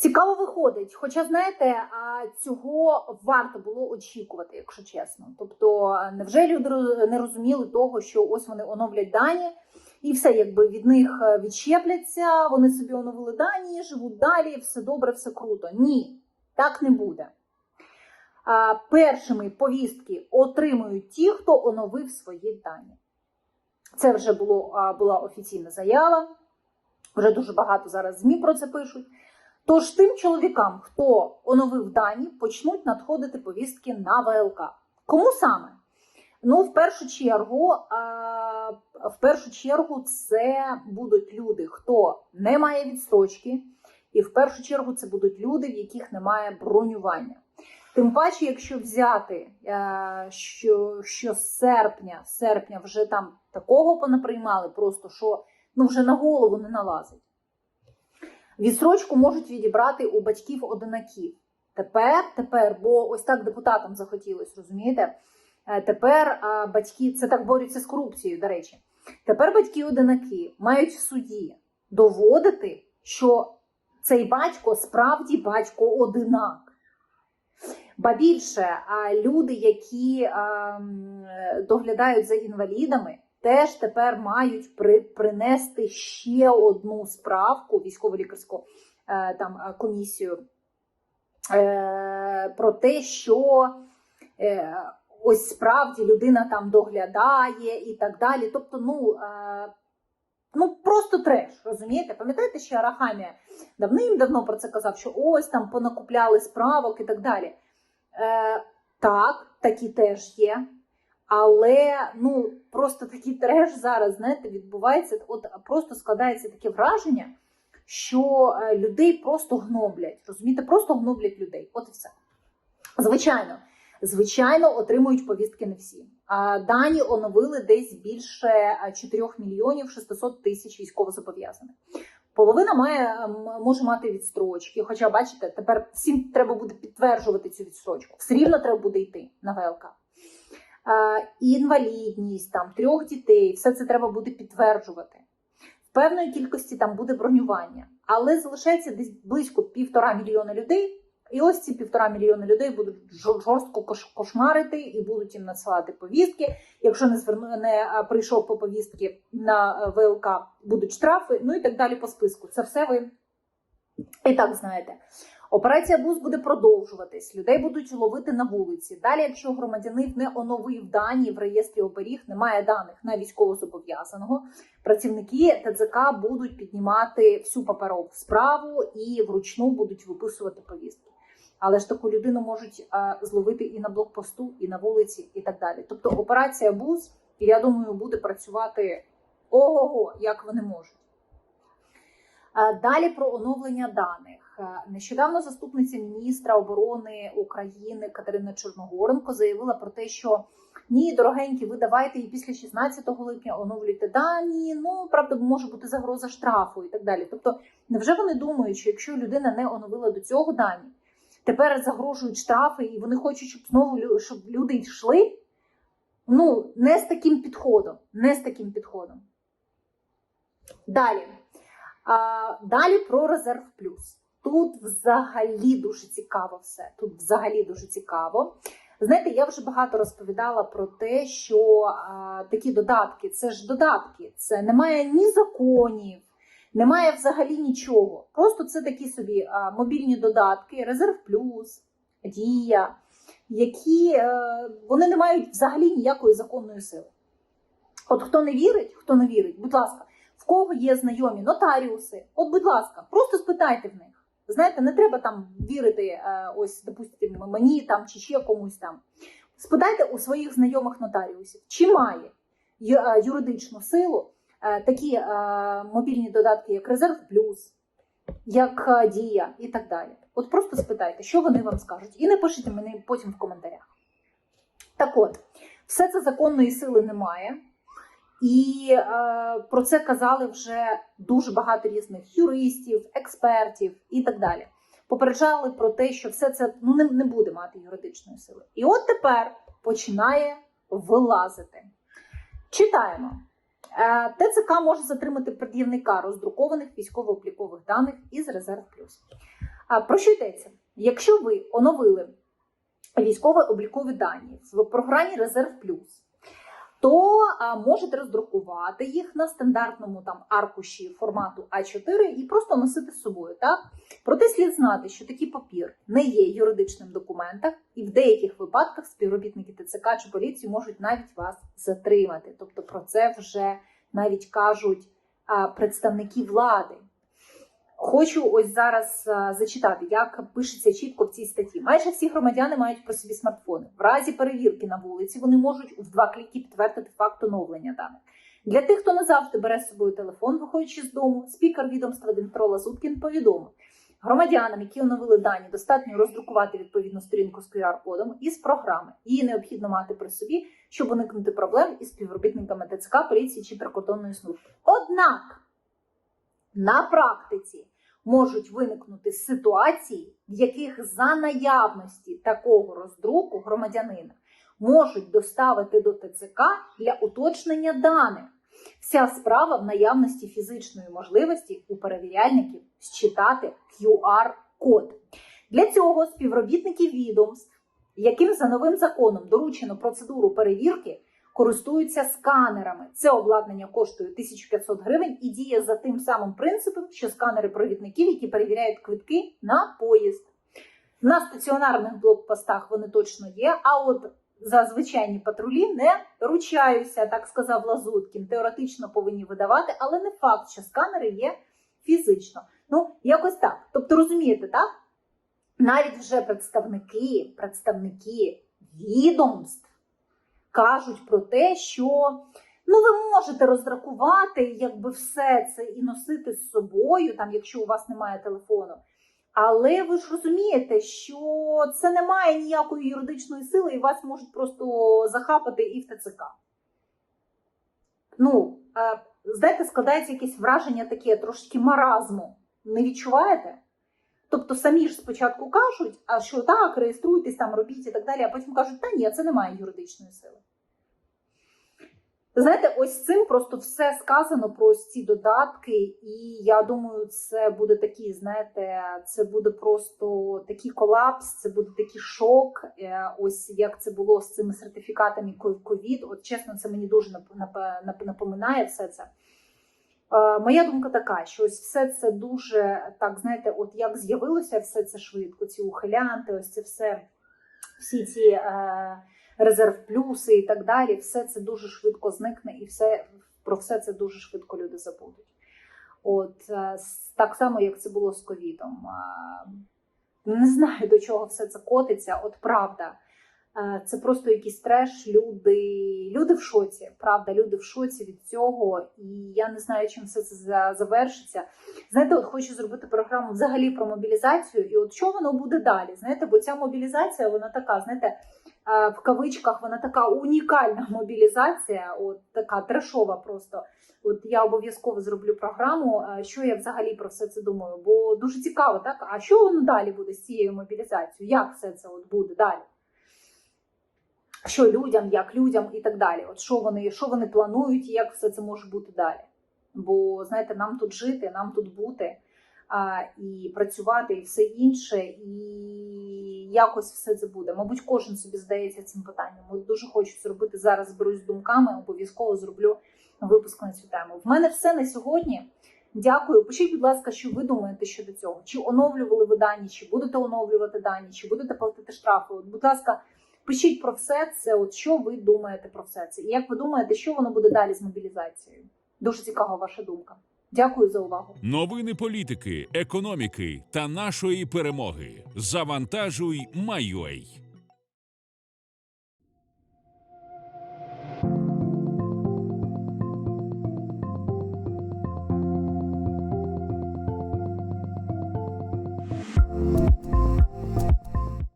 Цікаво виходить, хоча знаєте, цього варто було очікувати, якщо чесно. Тобто, невже люди не розуміли того, що ось вони оновлять дані, і все якби від них е, відщепляться, вони собі оновили дані, живуть далі, все добре, все круто. Ні, так не буде. Першими повістки отримують ті, хто оновив свої дані. Це вже було, була офіційна заява. Вже дуже багато зараз ЗМІ про це пишуть. Тож тим чоловікам, хто оновив дані, почнуть надходити повістки на ВЛК. Кому саме? Ну, в першу чергу, в першу чергу, це будуть люди, хто не має відстрочки, і в першу чергу це будуть люди, в яких немає бронювання. Тим паче, якщо взяти, е, що, що з серпня, серпня вже там такого понаприймали, просто що ну вже на голову не налазить. Відсрочку можуть відібрати у батьків одинаків. Тепер, тепер, бо ось так депутатам захотілось, розумієте? Е, Тепер батьки, це так борються з корупцією, до речі. Тепер батьки-одинаки мають в суді доводити, що цей батько справді батько одинак. Ба більше, а люди, які доглядають за інвалідами, теж тепер мають при, принести ще одну справку військово-лікарську е, там е, комісію е, про те, що е, ось справді людина там доглядає і так далі. Тобто, ну. Е, Ну, просто треш, розумієте? Пам'ятаєте, що Арахамія давним-давно про це казав, що ось там понакупляли справок і так далі. Е, так, такі теж є. Але ну просто такий треш зараз, знаєте, відбувається. От просто складається таке враження, що е, людей просто гноблять. Розумієте, просто гноблять людей. От і все. Звичайно, звичайно, отримують повістки не всі. Дані оновили десь більше е, 4 мільйонів 600 тисяч військовозобов'язаних. Половина має може мати відстрочки. Хоча, бачите, тепер всім треба буде підтверджувати цю відстрочку. Все рівно треба буде йти на ВЛК. Е, інвалідність, там трьох дітей, все це треба буде підтверджувати. В певної кількості там буде бронювання, але залишається десь близько півтора мільйона людей. І ось ці півтора мільйона людей будуть жорстко кошмарити і будуть їм надсилати повістки. Якщо не зверну не прийшов по повістки на е, ВЛК, будуть штрафи, ну і так далі по списку. Це все ви і так знаєте. Операція БУЗ буде продовжуватись, людей будуть ловити на вулиці. Далі, якщо громадянин не оновив дані в реєстрі оберіг, немає даних на військовозобов'язаного, працівники ТЦК будуть піднімати всю паперову справу і вручну будуть виписувати повістки. Але ж таку людину можуть а, зловити і на блокпосту, і на вулиці, і так далі. Тобто операція БУЗ, я думаю, буде працювати ого-го, як вони можуть. Е, Далі про оновлення даних. Е, Нещодавно заступниця міністра оборони України Катерина Чорногоренко заявила про те, що ні, дорогенькі, ви давайте і після 16 липня оновлюйте дані. Ну правда, може бути загроза штрафу і так далі. Тобто, невже вони думають, що якщо людина не оновила до цього дані, тепер загрожують штрафи, і вони хочуть, щоб знову щоб люди йшли? Ну, не з таким підходом, не з таким підходом. Далі. А, далі про резерв плюс. Тут взагалі дуже цікаво все. Тут взагалі дуже цікаво. Знаєте, я вже багато розповідала про те, що а, такі додатки це ж додатки, це немає ні законів, немає взагалі нічого. Просто це такі собі а, мобільні додатки, резерв плюс, дія, які е, вони не мають взагалі ніякої законної сили. От хто не вірить, хто не вірить, будь ласка, кого є знайомі нотаріуси, от, будь ласка, просто спитайте в них. Знаєте, не треба там вірити, е, ось, допустимо, мені там чи ще комусь там. Спитайте у своїх знайомих нотаріусів, чи має е, юридичну силу е, такі мобільні додатки, як Резерв Плюс, як Дія і так далі. От просто спитайте, що вони вам скажуть, і не пишіть мені потім в коментарях. Так от, все це законної сили немає. І е, про це казали вже дуже багато різних юристів, експертів і так далі. Попереджали про те, що все це ну, не, не буде мати юридичної сили. І от тепер починає вилазити. Читаємо. Е, ТЦК може затримати пред'явника роздрукованих військово-облікових даних із Резерв Плюс. А про що йдеться? Якщо ви оновили військово-облікові дані в програмі Резерв Плюс, то а, можете роздрукувати їх на стандартному там аркуші формату А4 і просто носити з собою. Так? Проте слід знати, що такий папір не є юридичним документом, і в деяких випадках співробітники ТЦК чи поліції можуть навіть вас затримати. Тобто про це вже навіть кажуть представники влади. Хочу ось зараз а, зачитати, як пишеться чітко в цій статті. Майже всі громадяни мають при собі смартфони. В разі перевірки на вулиці вони можуть в два кліки підтвердити факт оновлення даних. Для тих, хто не бере з собою телефон, виходячи з дому, спікер відомства Дмитро Лазуткін повідомив. Громадянам, які оновили дані, достатньо роздрукувати відповідну сторінку з QR-кодом із програми. Її необхідно мати при собі, щоб уникнути проблем із співробітниками ТЦК, поліції чи прикордонної служби. Однак на практиці можуть виникнути ситуації, в яких за наявності такого роздруку громадянина можуть доставити до ТЦК для уточнення даних. Вся справа в наявності фізичної можливості у перевіряльників считати QR-код. Для цього співробітники відомств, яким за новим законом доручено процедуру перевірки, користуються сканерами. Це обладнання коштує 1500 гривень і діє за тим самим принципом, що сканери провідників, які перевіряють квитки на поїзд. На стаціонарних блокпостах вони точно є, а от за звичайні патрулі не ручаюся, так сказав Лазуткін. Теоретично повинні видавати, але не факт, що сканери є фізично. Ну, якось так. Тобто, розумієте, так? Навіть вже представники, представники відомств кажуть про те, що ну ви можете розрахувати, якби все це і носити з собою, там, якщо у вас немає телефону. Але ви ж розумієте, що це не має ніякої юридичної сили, і вас можуть просто захапати і в ТЦК. Ну, е, знаєте, складається якесь враження таке трошки маразму. Не відчуваєте? Тобто самі ж спочатку кажуть, а що так, реєструйтесь там, робіть і так далі, а потім кажуть, та ні, це не має юридичної сили. Знаєте, ось цим просто все сказано про ось ці додатки, і я думаю, це буде такий, знаєте, це буде просто такий колапс, це буде такий шок. Е, Ось як це було з цими сертифікатами ковід. От чесно, це мені дуже нап- нап- нап- напоминає все це. Е, Моя думка така, що ось все це дуже так, знаєте, от як з'явилося все це швидко, ці ухилянти, ось це все, всі ці е, резерв плюси і так далі, все це дуже швидко зникне, і все про все це дуже швидко люди забудуть. От е, так само, як це було з ковідом. Е, Не знаю, до чого все це котиться. От правда, це просто якийсь треш. Люди, люди в шоці. Правда, люди в шоці від цього, і я не знаю, чим все це завершиться. Знаєте, от хочу зробити програму взагалі про мобілізацію, і от що воно буде далі? Знаєте, бо ця мобілізація, вона така, знаєте, е, в кавичках вона така унікальна мобілізація, от така трешова просто. От я обов'язково зроблю програму, е, що я взагалі про все це думаю. Бо дуже цікаво, так? А що воно далі буде з цією мобілізацією? Як все це от буде далі? Що людям, як людям і так далі. От що вони, що вони планують і як все це може бути далі? Бо знаєте, нам тут жити, нам тут бути а, і працювати, і все інше, і якось все це буде. Мабуть, кожен собі здається цим питанням. От дуже хочу зробити зараз. Зберусь з думками, обов'язково зроблю випуск на цю тему. В мене все на сьогодні. Дякую. Пишіть, будь ласка, що ви думаєте щодо цього? Чи оновлювали ви дані, чи будете оновлювати дані, чи будете платити штрафи? От, будь ласка, пишіть про все це. От що ви думаєте про все це? І як ви думаєте, що воно буде далі з мобілізацією? Дуже цікава ваша думка. Дякую за увагу. Новини політики, економіки та нашої перемоги. Завантажуй, Майой.